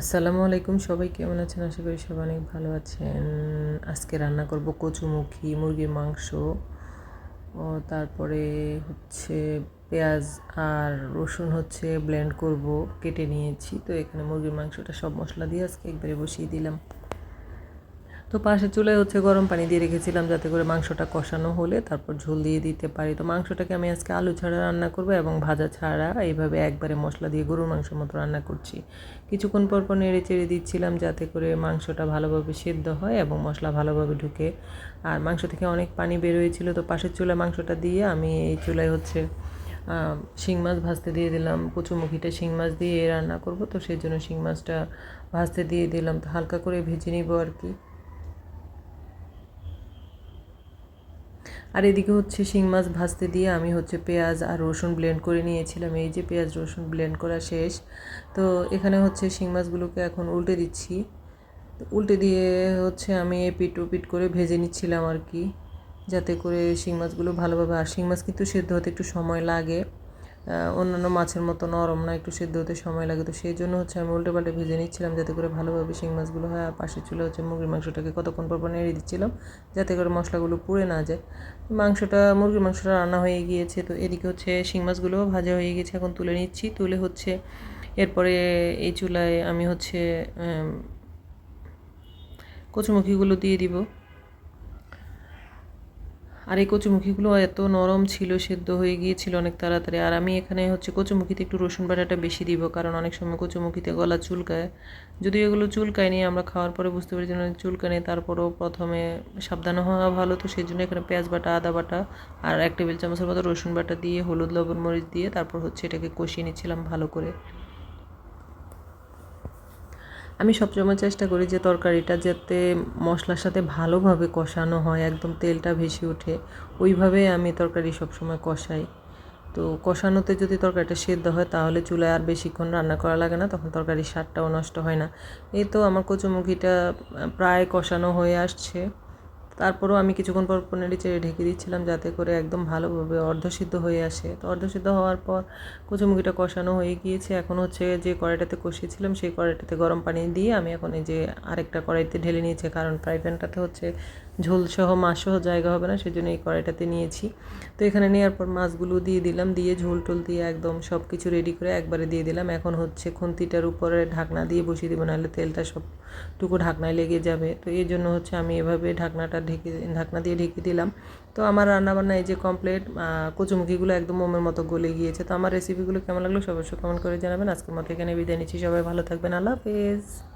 আসসালামু আলাইকুম, সবাই কেমন আছেন? আশা করি সবাই অনেক ভালো আছেন। আজকে রান্না করব কচুমুখী, মুরগির মাংস ও তারপরে হচ্ছে পেঁয়াজ আর রসুন হচ্ছে ব্লেন্ড করব, কেটে নিয়েছি। তো এখানে মুরগির মাংসটা সব মশলা দিয়ে আজকে একবারে বসিয়ে দিলাম। তো পাশে চুলায় হচ্ছে গরম পানি দিয়ে রেখেছিলাম যাতে করে মাংসটা কষানো হলে তারপর ঝোল দিয়ে দিতে পারি। তো মাংসটাকে আমি আজকে আলু ছাড়া রান্না করব এবং ভাজা ছাড়া এইভাবে একবারে মশলা দিয়ে গরুর মাংস মতো রান্না করছি। কিছুক্ষণ পর পর নেড়ে চেড়ে দিচ্ছিলাম যাতে করে মাংসটা ভালোভাবে সেদ্ধ হয় এবং মশলা ভালোভাবে ঢুকে। আর মাংস থেকে অনেক পানি বের হয়েছিল, তো পাশের চুলায় মাংসটা দিয়ে আমি এই চুলায় হচ্ছে শিং মাছ ভাজতে দিয়ে দিলাম। কচুমুখিটা শিং মাছ দিয়ে রান্না করব, তো সেই জন্য শিং মাছটা ভাজতে দিয়ে দিলাম। তো হালকা করে ভেজে নিব আর কি। আর এদিকে হচ্ছে শিং মাছ ভাজতে দিয়ে আমি হচ্ছে পেঁয়াজ আর রসুন ব্লেন্ড করে নিয়েছিলাম। এই যে পেঁয়াজ, রসুন ব্লেন্ড করা শেষ। তো এখানে হচ্ছে শিং মাছগুলোকে এখন উল্টে দিচ্ছি। উল্টে দিয়ে হচ্ছে আমি পিট পিট করে ভেজে নিচ্ছিলাম আর কি, যাতে করে শিং মাছগুলো ভালোভাবে আর শিং মাছ কিন্তু সেদ্ধ হতে একটু সময় লাগে। অন্যান্য মাছের মতো নরম না, একটু সেদ্ধ হতে সময় লাগে। তো সেই জন্য হচ্ছে আমি উল্টে পাল্টে ভেজে নিচ্ছিলাম যাতে করে ভালোভাবে শিং মাছগুলো হয়, আর পাশে চুলে হচ্ছে মুরগির মাংসটাকে কতক্ষণ পর পর নেড়ে দিচ্ছিলাম, যাতে করে মশলাগুলো পুড়ে না যায়। মাংসটা, মুরগির মাংসটা রান্না হয়ে গিয়েছে, তো এদিকে হচ্ছে শিং মাছগুলোও ভাজা হয়ে গেছে, এখন তুলে নিচ্ছি। তুলে হচ্ছে এরপরে এই চুলায় আমি হচ্ছে কচুমুখিগুলো দিয়ে দিব। আর এই কচুমুখিগুলো এত নরম ছিল, সেদ্ধ হয়ে গিয়েছিল অনেক তাড়াতাড়ি। আর আমি এখানে হচ্ছে কচুমুখিতে একটু রসুন বাটাটা বেশি দিব, কারণ অনেক সময় কচুমুখিতে গলা চুলকায়। যদি এগুলো চুলকায় নিয়ে আমরা খাওয়ার পরে বুঝতে পারি যে চুলকানি তারপরেও প্রথমে সাবধান হওয়া ভালো। তো সেই জন্য এখানে পেঁয়াজ বাটা, আদা বাটা আর এক টেবিল চামচের মতো রসুন বাটা দিয়ে, হলুদ, লবণ, মরিচ দিয়ে তারপর হচ্ছে এটাকে কষিয়ে নিচ্ছিলাম ভালো করে। আমি সবসময় চেষ্টা করি যে তরকারিটা যাতে মশলার সাথে ভালোভাবে কষানো হয়, একদম তেলটা ভেসে ওঠে। ওইভাবে আমি তরকারি সবসময় কষাই। তো কষানোতে যদি তরকারিটা সেদ্ধ হয়, তাহলে চুলায় আর বেশিক্ষণ রান্না করা লাগে না, তখন তরকারির স্বাদটাও নষ্ট হয় না। এই তো আমার কচুমুখিটা প্রায় কষানো হয়ে আসছে। তারপরেও আমি কিছুক্ষণ পর পনেরো চেড়ে ঢেকে দিচ্ছিলাম যাতে করে একদম ভালোভাবে অর্ধসিদ্ধ হয়ে আসে। তো অর্ধসিদ্ধ হওয়ার পর কচুমুখিটা কষানো হয়ে গিয়েছে। এখন হচ্ছে যে কড়াইটাতে কষিয়েছিলাম, সেই কড়াইটাতে গরম পানি দিয়ে আমি এখন এই যে আরেকটা কড়াইতে ঢেলে নিয়েছি। কারণ ফ্রাই প্যানটাতে হচ্ছে ঝোলসহ, মাছসহ জায়গা হবে না সেই জন্য এই কড়াইটাতে নিয়েছি। তো এখানে নেওয়ার পর মাছগুলো দিয়ে দিলাম, দিয়ে ঝোল টোল দিয়ে একদম সব কিছু রেডি করে একবারে দিয়ে দিলাম। এখন হচ্ছে খুন্তিটার উপরে ঢাকনা দিয়ে বসিয়ে দেবো, নাহলে তেলটা সবটুকু ঢাকনায় লেগে যাবে। তো এই জন্য হচ্ছে আমি এভাবে ঢাকনাটা ঢেকে, ঢাকনা দিয়ে ঢেকে দিলাম। তো আমার রান্নাবান্না এই যে কমপ্লিট কচুমুখিগুলো একদম মোমের মতো গলে গিয়েছে। তো আমার রেসিপিগুলো কেমন লাগল সবাই কমেন্ট করে জানাবেন। আজকের মতো এখানে বিদায় নিচ্ছি। সবাই ভালো থাকবেন। আল্লাহ হাফেজ।